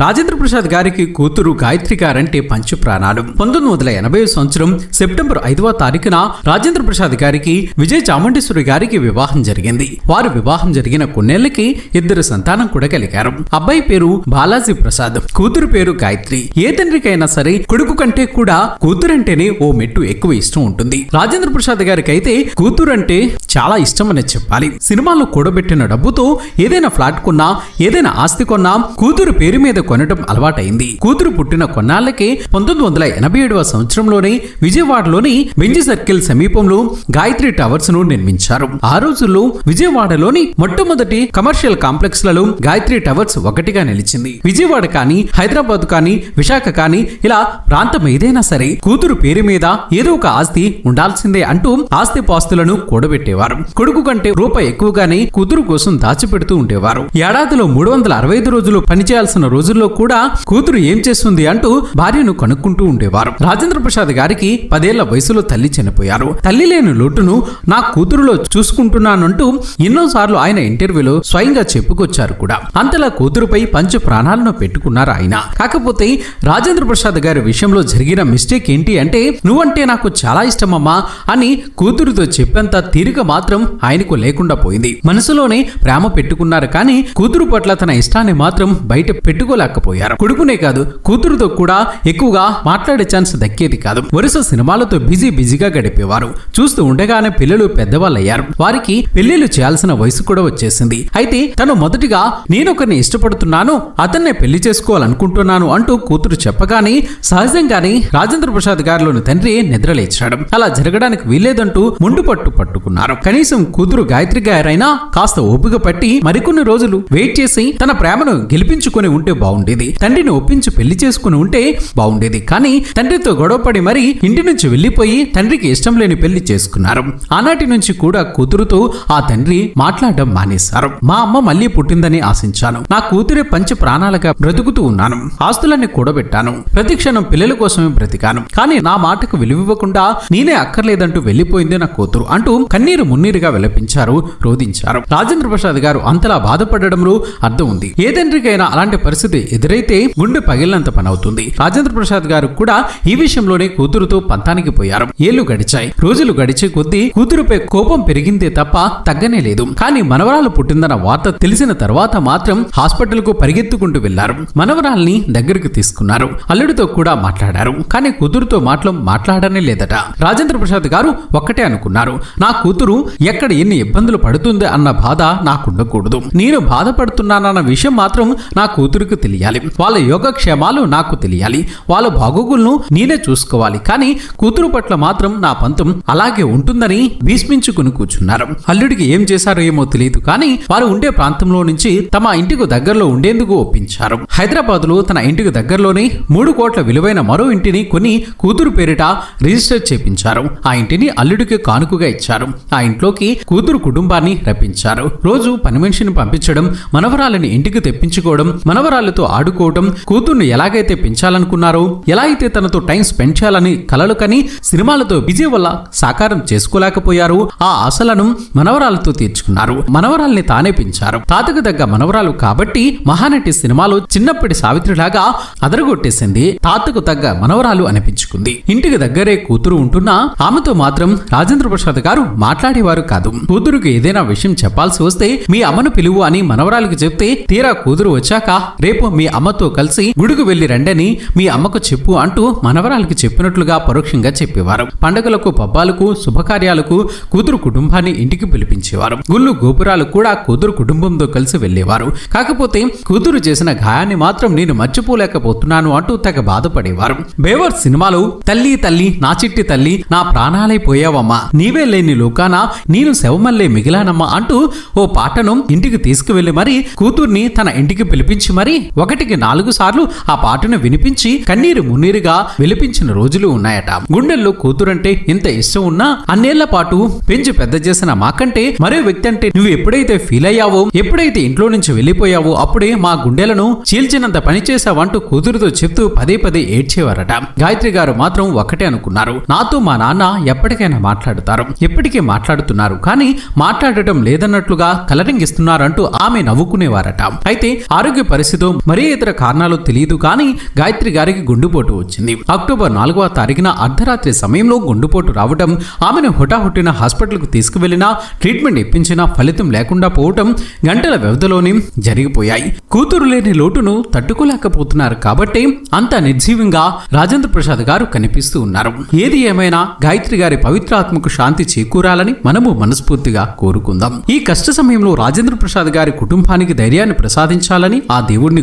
రాజేంద్ర ప్రసాద్ గారికి కూతురు గాయత్రి గారంటే పంచు ప్రాణాలు. పంతొమ్మిది వందల ఎనభై సంవత్సరం సెప్టెంబర్ ఐదవ తారీఖున రాజేంద్ర ప్రసాద్ గారికి విజయ చాముండేశ్వరి గారికి వివాహం జరిగింది. వారు వివాహం జరిగిన కొన్నేళ్ళకి ఇద్దరు సంతానం కూడా కలిగారు. అబ్బాయి పేరు బాలాజీ ప్రసాద్ కూతురు పేరు గాయత్రి. ఏ తండ్రికైనా సరే కొడుకు కంటే కూడా కూతురంటేనే ఓ మెట్టు ఎక్కువ ఇష్టం ఉంటుంది. రాజేంద్ర ప్రసాద్ గారికి అయితే కూతురు అంటే చాలా ఇష్టం అని చెప్పాలి. సినిమాల్లో కూడబెట్టిన డబ్బుతో ఏదైనా ఫ్లాట్ కొన్నా ఏదైనా ఆస్తి కొన్నా కూతురు పేరు మీద కొనటం అలవాటైంది. కూతురు పుట్టిన కొన్నాళ్ళకే పంతొమ్మిది వందల ఎనభై ఏడవ సంవత్సరంలోనే విజయవాడలోని బెంజి సర్కిల్ సమీపంలో గాయత్రి టవర్స్ను నిర్మించారు. ఆ రోజుల్లో విజయవాడలోని మొట్టమొదటి కమర్షియల్ కాంప్లెక్స్లలో గాయత్రి టవర్స్ ఒకటిగా నిలిచింది. విజయవాడ కానీ హైదరాబాద్ కానీ విశాఖ కానీ ఇలా ప్రాంతం ఏదైనా సరే కూతురు పేరు మీద ఏదో ఒక ఆస్తి ఉండాల్సిందే అంటూ ఆస్తి పాస్తులను కూడబెట్టేవారు. కొడుకు కంటే రూపాయి ఎక్కువగానే కూతురు కోసం దాచిపెడుతూ ఉండేవారు. ఏడాదిలో మూడు వందల అరవై ఐదు రోజులు పనిచేయాల్సిన రోజుల్లో కూడా కూతురు ఏం చేస్తుంది అంటూ భార్యను కనుక్కుంటూ ఉండేవారు. రాజేంద్ర ప్రసాద్ గారికి పదేళ్ళ వయసులో తల్లి చనిపోయారు. తల్లి లేని లోటును నా కూతురులో చూసుకుంటున్నానంటూ ఎన్నోసార్లు ఆయన ఇంటర్వ్యూలో స్వయంగా చెప్పుకొచ్చారు కూడా. అంతలా కూతురుపై పంచ ప్రాణాలను పెట్టుకున్నారు ఆయన. కాకపోతే రాజేంద్ర ప్రసాద్ గారి విషయంలో జరిగిన మిస్టేక్ ఏంటి అంటే నువ్వంటే నాకు చాలా ఇష్టమమ్మా అని కూతురుతో చెప్పేంత తీరిక మాత్రం ఆయనకు లేకుండా పోయింది. మనసులోనే ప్రేమ పెట్టుకున్నారు కానీ కూతురు పట్ల తన ఇష్టాన్ని మాత్రం బయట పెట్టుకోలేక కాకపోయారు కొడుకునే కాదు కూతురుతో కూడా ఎక్కువగా మాట్లాడే ఛాన్స్ దక్కేది కాదు. వరుస సినిమాలతో బిజీ బిజీగా గడిపేవారు. చూస్తూ ఉండగానే పిల్లలు పెద్దవాళ్ళు అయ్యారు వారికి పెళ్ళిళ్ళు చేయాల్సిన వయసు కూడా వచ్చేసింది. అయితే తను మొదటిగా నేనొకరిని ఇష్టపడుతున్నాను అతన్నే పెళ్ళి చేసుకోవాలనుకుంటున్నాను అంటూ కూతురు చెప్పగానే సహజంగానే రాజేంద్ర ప్రసాద్ గారిలోని తండ్రి నిద్రలేచాడు అలా జరగడానికి వీల్లేదంటూ ముండు పట్టు పట్టుకున్నారు. కనీసం కూతురు గాయత్రి గారైనా కాస్త ఓపిక పట్టి మరికొన్ని రోజులు వెయిట్ చేసి తన ప్రేమను గెలిపించుకొని ఉంటే బాగుండేది తండ్రిని ఒప్పించి పెళ్ళి చేసుకుని ఉంటే బాగుండేది కానీ తండ్రితో గొడవపడి మరి ఇంటి నుంచి వెళ్ళిపోయి తండ్రికి ఇష్టం లేని పెళ్ళి చేసుకున్నారు. ఆనాటి నుంచి కూడా కూతురుతో ఆ తండ్రి మాట్లాడడం మానేశారు. మా అమ్మ మళ్ళీ పుట్టిందని ఆశించాను. నా కూతురే పంచి ప్రాణాలుగా బ్రతుకుతూ ఉన్నాను. ఆస్తులన్నీ కూడబెట్టాను. ప్రతి క్షణం పిల్లల కోసమే బ్రతికాను. కానీ నా మాటకు విలువివ్వకుండా నేనే అక్కర్లేదంటూ వెళ్ళిపోయింది నా కూతురు అంటూ కన్నీరు మున్నీరుగా విలపించారు రోధించారు. రాజేంద్ర ప్రసాద్ గారు అంతలా బాధపడడంలో అర్థం ఉంది. ఏ తండ్రికైనా అలాంటి పరిస్థితి ఎదురైతే గుండె పగిలినంత పనవుతుంది. రాజేంద్ర ప్రసాద్ గారు కూడా ఈ విషయంలోనే కూతురుతో పంతానికి పోయారు. ఏళ్ళు గడిచాయి. రోజులు గడిచే కొద్దీ కూతురుపై కోపం పెరిగిందే తప్ప తగ్గనే లేదు. కానీ మనవరాలు పుట్టిందన్న వార్త తెలిసిన తర్వాత మాత్రం హాస్పిటల్కు పరిగెత్తుకుంటూ వెళ్ళారు. మనవరాల్ని దగ్గరికి తీసుకున్నారు. అల్లుడితో కూడా మాట్లాడారు. కానీ కూతురుతో మాటలు మాట్లాడనే లేదట. రాజేంద్ర ప్రసాద్ గారు ఒక్కటే అనుకున్నారు. నా కూతురు ఎక్కడ ఎన్ని ఇబ్బందులు పడుతుంది అన్న బాధ నాకుండకూడదు. నేను బాధపడుతున్నానన్న విషయం మాత్రం నా కూతురుకు తెలియాలి. వాళ్ళ యోగక్షేమాలు నాకు తెలియాలి. వాళ్ళ బాగోగులను నేనే చూసుకోవాలి. కానీ కూతురు పట్ల మాత్రం నా పంతం అలాగే ఉంటుందని భీష్మించుకుని కూర్చున్నారు. అల్లుడికి ఏం చేశారో ఏమో తెలియదు. కానీ వారు ఉండే ప్రాంతంలో నుంచి తమ ఇంటికి దగ్గరలో ఉండేందుకు ఒప్పించారు. హైదరాబాద్లో తన ఇంటికి దగ్గరలోనే మూడు కోట్ల విలువైన మరో ఇంటిని కొని కూతురు పేరిట రిజిస్టర్ చేపించారు. ఆ ఇంటిని అల్లుడికి కానుకగా ఇచ్చారు. ఆ ఇంట్లోకి కూతురు కుటుంబాన్ని రప్పించారు. రోజు పని మనిషిని పంపించడం మనవరాలని ఇంటికి తెప్పించుకోవడం మనవరాలతో ఆడుకోవడం కూతుర్ని ఎలాగైతే పెంచాలనుకున్నారో ఎలా అయితే తనతో టైం స్పెండ్ చేయాలని కలలు కని సినిమాలతో బిజీ వల్ల సాకారం చేసుకోలేకపోయారు ఆ ఆశలను మనవరాలతో తీర్చుకున్నారు. మనవరాల్ని తానే పెంచారు. తాతకు దగ్గ మనవరాలు కాబట్టి మహానటి సినిమాలో చిన్నప్పటి సావిత్రిలాగా అదరగొట్టేసింది. తాతకు తగ్గ మనవరాలు అనిపించుకుంది. ఇంటికి దగ్గరే కూతురు ఉంటున్నా ఆమెతో మాత్రం రాజేంద్ర ప్రసాద్ గారు మాట్లాడేవారు కాదు. కూతురుకు ఏదైనా విషయం చెప్పాల్సి వస్తే మీ అమ్మను పిలువు అని మనవరాలకు చెప్తే తీరా కూతురు వచ్చాక రేపు మీ అమ్మతో కలిసి గుడికి వెళ్ళి రండని మీ అమ్మకు చెప్పు అంటూ మనవరాలకి చెప్పినట్లుగా పరోక్షంగా చెప్పేవారు. పండగలకు పబ్బాలకు శుభకార్యాలకు కూతురు కుటుంబాన్ని ఇంటికి పిలిపించేవారు. గుళ్ళు గోపురాలు కూడా కూతురు కుటుంబంతో కలిసి వెళ్ళేవారు కాకపోతే కూతురు చేసిన గాయాన్ని మాత్రం నేను మర్చిపోలేకపోతున్నాను అంటూ తెగ బాధపడేవారు. బేవర్ సినిమాలో తల్లి తల్లి నా చిట్టి తల్లి నా ప్రాణాలై పోయావమ్మా నీవే లేని లోకాన నేను శవమల్లే మిగిలానమ్మా అంటూ ఓ పాటను ఇంటికి తీసుకువెళ్ళి మరీ కూతుర్ని తన ఇంటికి పిలిపించి మరీ ఒకటికి నాలుగు సార్లు ఆ పాటను వినిపించి కన్నీరు మున్నీరుగా విలిపించిన రోజులు ఉన్నాయట. గుండెల్లో కూతురంటే ఇంత ఇష్టం ఉన్నా అన్నేళ్ళ పాటు పెంచి పెద్ద చేసిన మాకంటే మరో వ్యక్తి అంటే నువ్వు ఎప్పుడైతే ఫీల్ అయ్యావో ఎప్పుడైతే ఇంట్లో నుంచి వెళ్ళిపోయావో అప్పుడే మా గుండెలను చీల్చినంత పని చేశావంటూ కూతురుతో చెప్తూ పదే పదే ఏడ్చేవారట. గాయత్రి గారు మాత్రం ఒక్కటే అనుకున్నారు. నాతో మా నాన్న ఎప్పటికైనా మాట్లాడుతారు. ఎప్పటికీ మాట్లాడుతున్నారు. కానీ మాట్లాడటం లేదన్నట్లుగా కలరింగ్ ఇస్తున్నారంటూ ఆమె నవ్వుకునేవారట. అయితే ఆరోగ్య పరిస్థితి మరే ఇతర కారణాలు తెలియదు కానీ గాయత్రి గారికి గుండెపోటు వచ్చింది. అక్టోబర్ నాలుగవ తారీఖున అర్ధరాత్రి సమయంలో గుండెపోటు రావడం ఆమెను హుటాహుటిన హాస్పిటల్కు తీసుకువెళ్ళినా ట్రీట్మెంట్ ఇప్పించినా ఫలితం లేకుండా పోవటం గంటల వ్యవధిలోనే జరిగిపోయాయి. కూతురు లేని లోటును తట్టుకోలేకపోతున్నారు కాబట్టి అంత నిర్జీవంగా రాజేంద్ర ప్రసాద్ గారు కనిపిస్తూ ఉన్నారు. ఏది ఏమైనా గాయత్రి గారి పవిత్రాత్మకు శాంతి చేకూరాలని మనము మనస్ఫూర్తిగా కోరుకుందాం. ఈ కష్ట సమయంలో రాజేంద్ర ప్రసాద్ గారి కుటుంబానికి ధైర్యాన్ని ప్రసాదించాలని ఆ దేవుణ్ణి